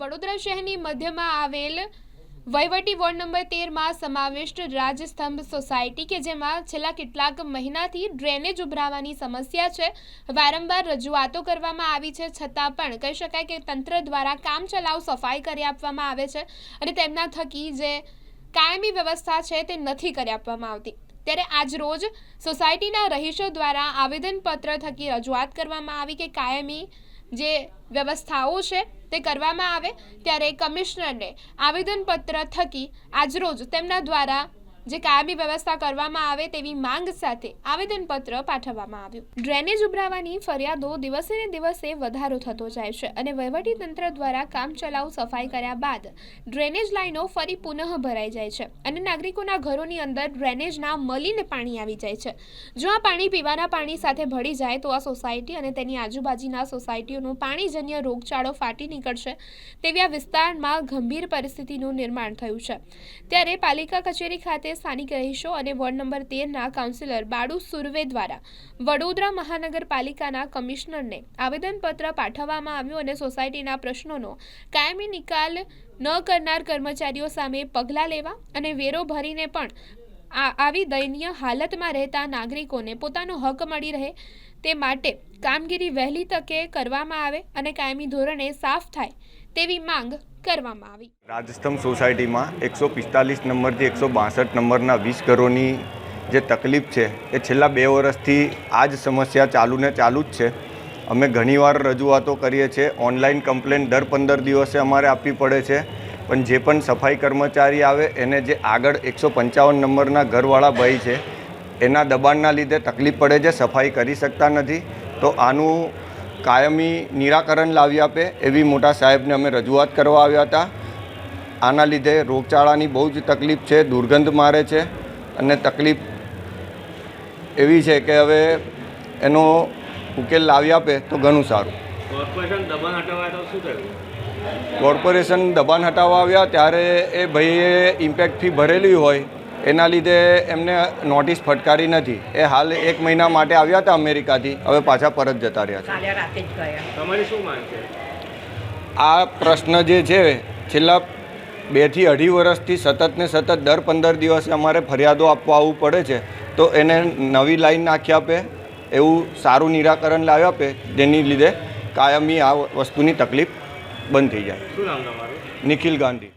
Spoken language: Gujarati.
વડોદરા શહેરની મધ્યમાં આવેલ વહીવટી વોર્ડ નંબર તેરમાં સમાવિષ્ટ રાજસ્તંભ સોસાયટી કે જેમાં છેલ્લા કેટલાક મહિનાથી ડ્રેનેજ ઉભરાવાની સમસ્યા છે. વારંવાર રજૂઆતો કરવામાં આવી છે. છતાં પણ કહી શકાય કે તંત્ર દ્વારા કામ ચલાવ સફાઈ કરી આપવામાં આવે છે અને તેમના થકી જે કાયમી વ્યવસ્થા છે તે નથી કરી આપવામાં આવતી. ત્યારે આજ રોજ સોસાયટીના રહીશો દ્વારા આવેદનપત્ર થકી રજૂઆત કરવામાં આવી કે કાયમી જે વ્યવસ્થાઓ છે તે કરવામાં આવે ત્યારે કમિશનરને આવેદનપત્ર થકી આજરોજ તેમના દ્વારા જે કાયમી વ્યવસ્થા કરવામાં આવે તેવી માંગ સાથે આવેદનપત્ર પાઠવવામાં આવ્યું. ડ્રેનેજ ઉભરાવાની ફરિયાદો દિવસે ને દિવસે વધારો થતો જાય છે અને વહીવટીતંત્ર દ્વારા કામચલાઉ સફાઈ કર્યા બાદ ડ્રેનેજ લાઈનો ફરી પુનઃ ભરાઈ જાય છે અને નાગરિકોના ઘરોની અંદર ડ્રેનેજના મલિન પાણી આવી જાય છે. જો આ પાણી પીવાના પાણી સાથે ભળી જાય તો આ સોસાયટી અને તેની આજુબાજુના સોસાયટીઓનું પાણીજન્ય રોગચાળો ફાટી નીકળશે તેવી આ વિસ્તારમાં ગંભીર પરિસ્થિતિનું નિર્માણ થયું છે. ત્યારે પાલિકા કચેરી ખાતે સ્થાનિક રહીશો અને વોર્ડ નંબર તેરના કાઉન્સિલર બાળુ સુરવે દ્વારા વડોદરા મહાનગરપાલિકાના કમિશનરને આવેદનપત્ર પાઠવવામાં આવ્યું અને સોસાયટીના પ્રશ્નોનો કાયમી નિકાલ ન કરનાર કર્મચારીઓ સામે પગલાં લેવા અને વેરો ભરીને પણ આવી દયનીય હાલતમાં રહેતા નાગરિકોને પોતાનો હક મળી રહે તે માટે કામગીરી વહેલી તકે કરવામાં આવે અને કાયમી ધોરણે સાફ થાય તેવી માંગ કરવામાં આવી. રાજસ્તંભ સોસાયટીમાં એકસો પિસ્તાલીસ નંબરથી એકસો બાસઠ નંબરના વીસ ઘરોની જે તકલીફ છે, એ છેલ્લા બે વર્ષથી આ જ સમસ્યા ચાલુ ને ચાલુ જ છે. અમે ઘણીવાર રજૂઆતો કરીએ છીએ, ઓનલાઈન કમ્પ્લેન દર પંદર દિવસે અમારે આપવી પડે છે, પણ જે પણ સફાઈ કર્મચારી આવે, એને જે આગળ એકસો પંચાવન નંબરના ઘરવાળા ભાઈ છે, એના દબાણના લીધે તકલીફ પડે છે, સફાઈ કરી શકતા નથી. તો આનું કાયમી નિરાકરણ લાવી આપે એવી મોટા સાહેબને અમે રજૂઆત કરવા આવ્યા હતા. આના લીધે રોગચાળાની બહુ જ તકલીફ છે દુર્ગંધ મારે છે અને તકલીફ એવી છે કે હવે એનો ઉકેલ લાવી આપે તો ઘણું સારું. કોર્પોરેશન દબાણ હટાવવા તો શું થયું? કોર્પોરેશન દબાણ હટાવવા આવ્યા ત્યારે એ ભાઈએ ઇમ્પેક્ટ ફી ભરેલી હોય એના લીધે એમને નોટિસ ફટકારી નથી. એ હાલ એક મહિના માટે આવ્યા હતા અમેરિકાથી. હવે પાછા પરત જતા રહ્યા છે. કાલે રાતે જ ગયા. તમારી શું માંગ છે? આ પ્રશ્ન જે છે છેલ્લા બેથી અઢી વર્ષથી સતત ને સતત દર પંદર દિવસે અમારે ફરિયાદો આપવા આવવું પડે છે. તો એને નવી લાઈન નાખી આપે એવું સારું નિરાકરણ લાવી આપે જેની લીધે કાયમી આ વસ્તુની તકલીફ બંધ થઈ જાય. શું નામ તમારું? નિખિલ ગાંધી.